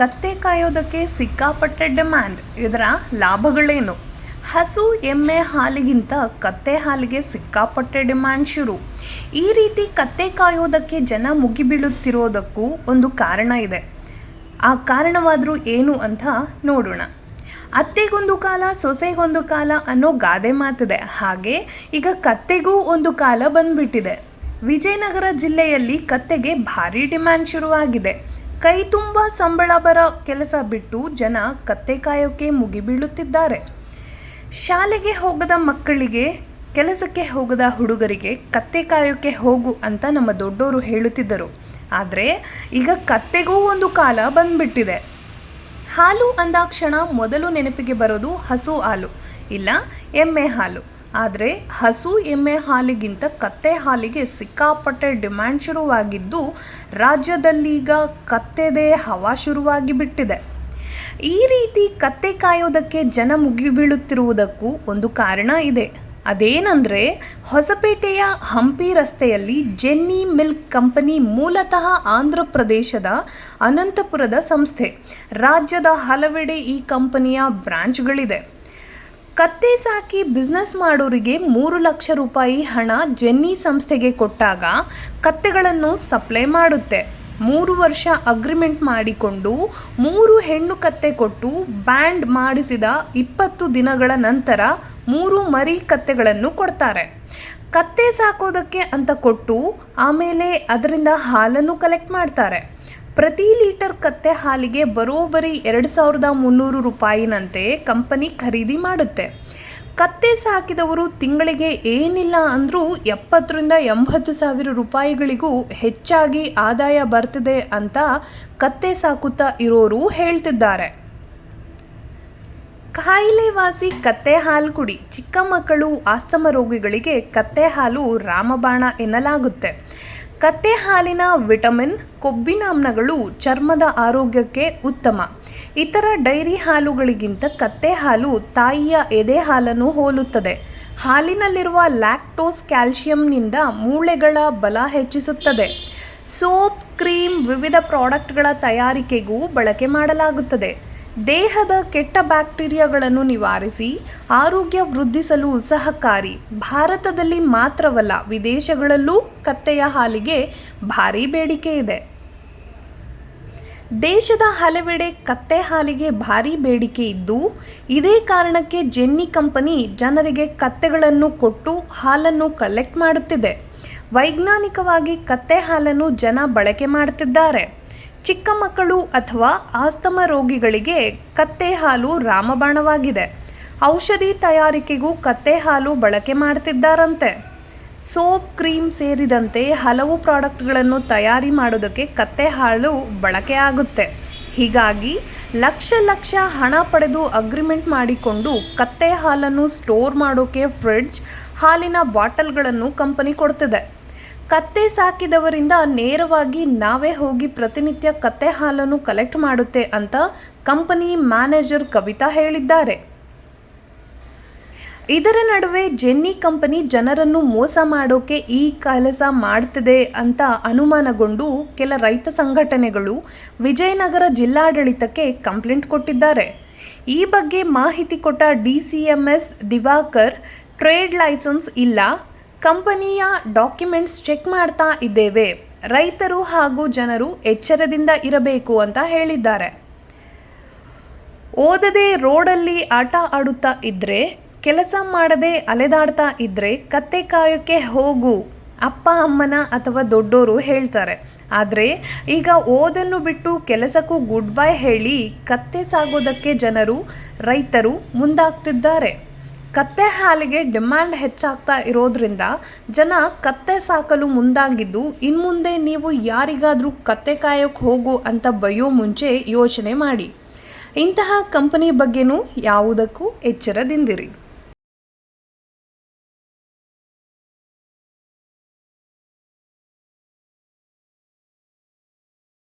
ಕತ್ತೆ ಕಾಯೋದಕ್ಕೆ ಸಿಕ್ಕಾಪಟ್ಟೆ ಡಿಮ್ಯಾಂಡ್. ಇದರ ಲಾಭಗಳೇನು? ಹಸು ಎಮ್ಮೆ ಹಾಲಿಗಿಂತ ಕತ್ತೆ ಹಾಲಿಗೆ ಸಿಕ್ಕಾಪಟ್ಟೆ ಡಿಮ್ಯಾಂಡ್ ಶುರು. ಈ ರೀತಿ ಕತ್ತೆ ಕಾಯೋದಕ್ಕೆ ಜನ ಮುಗಿಬೀಳುತ್ತಿರೋದಕ್ಕೂ ಒಂದು ಕಾರಣ ಇದೆ. ಆ ಕಾರಣವಾದರೂ ಏನು ಅಂತ ನೋಡೋಣ. ಅತ್ತೆಗೊಂದು ಕಾಲ, ಸೊಸೆಗೊಂದು ಕಾಲ ಅನ್ನೋ ಗಾದೆ ಮಾತಿದೆ. ಹಾಗೆ ಈಗ ಕತ್ತೆಗೂ ಒಂದು ಕಾಲ ಬಂದ್ಬಿಟ್ಟಿದೆ. ವಿಜಯನಗರ ಜಿಲ್ಲೆಯಲ್ಲಿ ಕತ್ತೆಗೆ ಭಾರಿ ಡಿಮ್ಯಾಂಡ್ ಶುರುವಾಗಿದೆ. ಕೈ ತುಂಬ ಸಂಬಳ ಬರೋ ಕೆಲಸ ಬಿಟ್ಟು ಜನ ಕತ್ತೆ ಕಾಯೋಕ್ಕೆ ಮುಗಿಬೀಳುತ್ತಿದ್ದಾರೆ. ಶಾಲೆಗೆ ಹೋಗದ ಮಕ್ಕಳಿಗೆ, ಕೆಲಸಕ್ಕೆ ಹೋಗದ ಹುಡುಗರಿಗೆ ಕತ್ತೆ ಕಾಯೋಕ್ಕೆ ಹೋಗು ಅಂತ ನಮ್ಮ ದೊಡ್ಡವರು ಹೇಳುತ್ತಿದ್ದರು. ಆದರೆ ಈಗ ಕತ್ತೆಗೂ ಒಂದು ಕಾಲ ಬಂದ್ಬಿಟ್ಟಿದೆ. ಹಾಲು ಅಂದಾಕ್ಷಣ ಮೊದಲು ನೆನಪಿಗೆ ಬರೋದು ಹಸು ಹಾಲು, ಇಲ್ಲ ಎಮ್ಮೆ ಹಾಲು. ಆದರೆ ಹಸು ಎಮ್ಮೆ ಹಾಲಿಗಿಂತ ಕತ್ತೆ ಹಾಲಿಗೆ ಸಿಕ್ಕಾಪಟ್ಟೆ ಡಿಮ್ಯಾಂಡ್ ಶುರುವಾಗಿದ್ದು, ರಾಜ್ಯದಲ್ಲೀಗ ಕತ್ತೆದೇ ಹವಾ ಶುರುವಾಗಿ ಬಿಟ್ಟಿದೆ ಈ ರೀತಿ ಕತ್ತೆ ಕಾಯೋದಕ್ಕೆ ಜನ ಮುಗಿಬೀಳುತ್ತಿರುವುದಕ್ಕೂ ಒಂದು ಕಾರಣ ಇದೆ. ಅದೇನೆಂದರೆ, ಹೊಸಪೇಟೆಯ ಹಂಪಿ ರಸ್ತೆಯಲ್ಲಿ ಜೆನ್ನಿ ಮಿಲ್ಕ್ ಕಂಪನಿ ಮೂಲತಃ ಆಂಧ್ರ ಪ್ರದೇಶದ ಅನಂತಪುರದ ಸಂಸ್ಥೆ. ರಾಜ್ಯದ ಹಲವೆಡೆ ಈ ಕಂಪನಿಯ ಬ್ರಾಂಚ್ಗಳಿದೆ. ಕತ್ತೆ ಸಾಕಿ ಬಿಸ್ನೆಸ್ ಮಾಡೋರಿಗೆ ಮೂರು ಲಕ್ಷ ರೂಪಾಯಿ ಹಣ ಜೆನ್ನಿ ಸಂಸ್ಥೆಗೆ ಕೊಟ್ಟಾಗ ಕತ್ತೆಗಳನ್ನು ಸಪ್ಲೈ ಮಾಡುತ್ತೆ. ಮೂರು ವರ್ಷ ಅಗ್ರಿಮೆಂಟ್ ಮಾಡಿಕೊಂಡು ಮೂರು ಹೆಣ್ಣು ಕತ್ತೆ ಕೊಟ್ಟು ಬ್ಯಾಂಡ್ ಮಾಡಿಸಿದ ಇಪ್ಪತ್ತು ದಿನಗಳ ನಂತರ ಮೂರು ಮರಿ ಕತ್ತೆಗಳನ್ನು ಕೊಡ್ತಾರೆ. ಕತ್ತೆ ಸಾಕೋದಕ್ಕೆ ಅಂತ ಕೊಟ್ಟು ಆಮೇಲೆ ಅದರಿಂದ ಹಾಲನ್ನು ಕಲೆಕ್ಟ್ ಮಾಡ್ತಾರೆ. ಪ್ರತಿ ಲೀಟರ್ ಕತ್ತೆ ಹಾಲಿಗೆ ಬರೋಬ್ಬರಿ ಎರಡು ಸಾವಿರದ ಮುನ್ನೂರು ರೂಪಾಯಿನಂತೆ ಕಂಪನಿ ಖರೀದಿ ಮಾಡುತ್ತೆ. ಕತ್ತೆ ಸಾಕಿದವರು ತಿಂಗಳಿಗೆ ಏನಿಲ್ಲ ಅಂದರೂ ಎಪ್ಪತ್ತರಿಂದ ಎಂಬತ್ತು ಸಾವಿರ ರೂಪಾಯಿಗಳಿಗೂ ಹೆಚ್ಚಾಗಿ ಆದಾಯ ಬರ್ತಿದೆ ಅಂತ ಕತ್ತೆ ಸಾಕುತ್ತಾ ಇರೋರು ಹೇಳ್ತಿದ್ದಾರೆ. ಕಾಯಿಲೆ ವಾಸಿ ಕತ್ತೆ ಹಾಲು ಕುಡಿ, ಚಿಕ್ಕ ಮಕ್ಕಳು ಆಸ್ತಮ ರೋಗಿಗಳಿಗೆ ಕತ್ತೆ ಹಾಲು ರಾಮಬಾಣ ಎನ್ನಲಾಗುತ್ತೆ. ಕತ್ತೆ ಹಾಲಿನ ವಿಟಮಿನ್ ಕೊಬ್ಬಿನಾಮ್ನಗಳು ಚರ್ಮದ ಆರೋಗ್ಯಕ್ಕೆ ಉತ್ತಮ. ಇತರ ಡೈರಿ ಹಾಲುಗಳಿಗಿಂತ ಕತ್ತೆ ಹಾಲು ತಾಯಿಯ ಎದೆ ಹಾಲನ್ನು ಹೋಲುತ್ತದೆ. ಹಾಲಿನಲ್ಲಿರುವ ಲ್ಯಾಕ್ಟೋಸ್ ಕ್ಯಾಲ್ಶಿಯಂನಿಂದ ಮೂಳೆಗಳ ಬಲ ಹೆಚ್ಚಿಸುತ್ತದೆ. ಸೋಪ್, ಕ್ರೀಮ್ ವಿವಿಧ ಪ್ರಾಡಕ್ಟ್ಗಳ ತಯಾರಿಕೆಗೂ ಬಳಕೆ ಮಾಡಲಾಗುತ್ತದೆ. ದೇಹದ ಕೆಟ್ಟ ಬ್ಯಾಕ್ಟೀರಿಯಾಗಳನ್ನು ನಿವಾರಿಸಿ ಆರೋಗ್ಯ ವೃದ್ಧಿಸಲು ಸಹಕಾರಿ. ಭಾರತದಲ್ಲಿ ಮಾತ್ರವಲ್ಲ, ವಿದೇಶಗಳಲ್ಲೂ ಕತ್ತೆಯ ಹಾಲಿಗೆ ಭಾರೀ ಬೇಡಿಕೆ ಇದೆ. ದೇಶದ ಹಲವೆಡೆ ಕತ್ತೆ ಹಾಲಿಗೆ ಭಾರಿ ಬೇಡಿಕೆ ಇದ್ದು, ಇದೇ ಕಾರಣಕ್ಕೆ ಜೆನ್ನಿ ಕಂಪನಿ ಜನರಿಗೆ ಕತ್ತೆಗಳನ್ನು ಕೊಟ್ಟು ಹಾಲನ್ನು ಕಲೆಕ್ಟ್ ಮಾಡುತ್ತಿದೆ. ವೈಜ್ಞಾನಿಕವಾಗಿ ಕತ್ತೆ ಹಾಲನ್ನು ಜನ ಬಳಕೆ ಮಾಡುತ್ತಿದ್ದಾರೆ ಚಿಕ್ಕ ಮಕ್ಕಳು ಅಥವಾ ಆಸ್ತಮ ರೋಗಿಗಳಿಗೆ ಕತ್ತೆ ಹಾಲು ರಾಮಬಾಣವಾಗಿದೆ. ಔಷಧಿ ತಯಾರಿಕೆಗೂ ಕತ್ತೆ ಹಾಲು ಬಳಕೆ ಮಾಡ್ತಿದ್ದಾರಂತೆ. ಸೋಪ್, ಕ್ರೀಮ್ ಸೇರಿದಂತೆ ಹಲವು ಪ್ರಾಡಕ್ಟ್ಗಳನ್ನು ತಯಾರಿ ಮಾಡೋದಕ್ಕೆ ಕತ್ತೆ ಹಾಲು ಬಳಕೆ ಆಗುತ್ತೆ. ಹೀಗಾಗಿ ಲಕ್ಷ ಲಕ್ಷ ಹಣ ಪಡೆದು ಅಗ್ರಿಮೆಂಟ್ ಮಾಡಿಕೊಂಡು ಕತ್ತೆ ಹಾಲನ್ನು ಸ್ಟೋರ್ ಮಾಡೋಕೆ ಫ್ರಿಡ್ಜ್ ಹಾಲಿನ ಬಾಟಲ್ಗಳನ್ನು ಕಂಪನಿ ಕೊಡ್ತಿದೆ. ಕತ್ತೆ ಸಾಕಿದವರಿಂದ ನೇರವಾಗಿ ನಾವೇ ಹೋಗಿ ಪ್ರತಿನಿತ್ಯ ಕತ್ತೆ ಹಾಲನ್ನು ಕಲೆಕ್ಟ್ ಮಾಡುತ್ತೆ ಅಂತ ಕಂಪನಿ ಮ್ಯಾನೇಜರ್ ಕವಿತಾ ಹೇಳಿದ್ದಾರೆ. ಇದರ ನಡುವೆ ಜೆನ್ನಿ ಕಂಪನಿ ಜನರನ್ನು ಮೋಸ ಮಾಡೋಕೆ ಈ ಕೆಲಸ ಮಾಡ್ತಿದೆ ಅಂತ ಅನುಮಾನಗೊಂಡು ಕೆಲ ರೈತ ಸಂಘಟನೆಗಳು ವಿಜಯನಗರ ಜಿಲ್ಲಾಡಳಿತಕ್ಕೆ ಕಂಪ್ಲೇಂಟ್ ಕೊಟ್ಟಿದ್ದಾರೆ. ಈ ಬಗ್ಗೆ ಮಾಹಿತಿ ಕೊಟ್ಟ D C M S Divakar trade licence ಇಲ್ಲ ಕಂಪನಿಯ ಡಾಕ್ಯುಮೆಂಟ್ಸ್ ಚೆಕ್ ಮಾಡ್ತಾ ಇದ್ದೇವೆ. ರೈತರು ಹಾಗೂ ಜನರು ಎಚ್ಚರದಿಂದ ಇರಬೇಕು ಅಂತ ಹೇಳಿದ್ದಾರೆ. ಓದದೆ ರೋಡಲ್ಲಿ ಆಟ ಆಡುತ್ತಾ ಇದ್ದರೆ ಕೆಲಸ ಮಾಡದೆ ಅಲೆದಾಡ್ತಾ ಇದ್ದರೆ ಕತ್ತೆ ಕಾಯೋಕ್ಕೆ ಹೋಗು, ಅಪ್ಪ, ಅಮ್ಮನ ಅಥವಾ ದೊಡ್ಡೋರು ಹೇಳ್ತಾರೆ. ಆದರೆ ಈಗ ಓದನ್ನು ಬಿಟ್ಟು ಕೆಲಸಕ್ಕೂ ಗುಡ್ ಬೈ ಹೇಳಿ ಕತ್ತೆ ಸಾಗೋದಕ್ಕೆ ಜನರು, ರೈತರು ಮುಂದಾಗ್ತಿದ್ದಾರೆ. ಕತ್ತೆ ಹಾಲಿಗೆ ಡಿಮ್ಯಾಂಡ್ ಹೆಚ್ಚಾಗ್ತಾ ಇರೋದ್ರಿಂದ ಜನ ಕತ್ತೆ ಸಾಕಲು ಮುಂದಾಗಿದ್ದು, ಇನ್ಮುಂದೆ ನೀವು ಯಾರಿಗಾದರೂ ಕತ್ತೆ ಕಾಯೋಕ್ಕೆ ಹೋಗು ಅಂತ ಬಯೋ ಮುಂಚೆ ಯೋಚನೆ ಮಾಡಿ. ಇಂತಹ ಕಂಪನಿ ಬಗ್ಗೆನೂ ಯಾವುದಕ್ಕೂ ಎಚ್ಚರದಿಂದಿರಿ.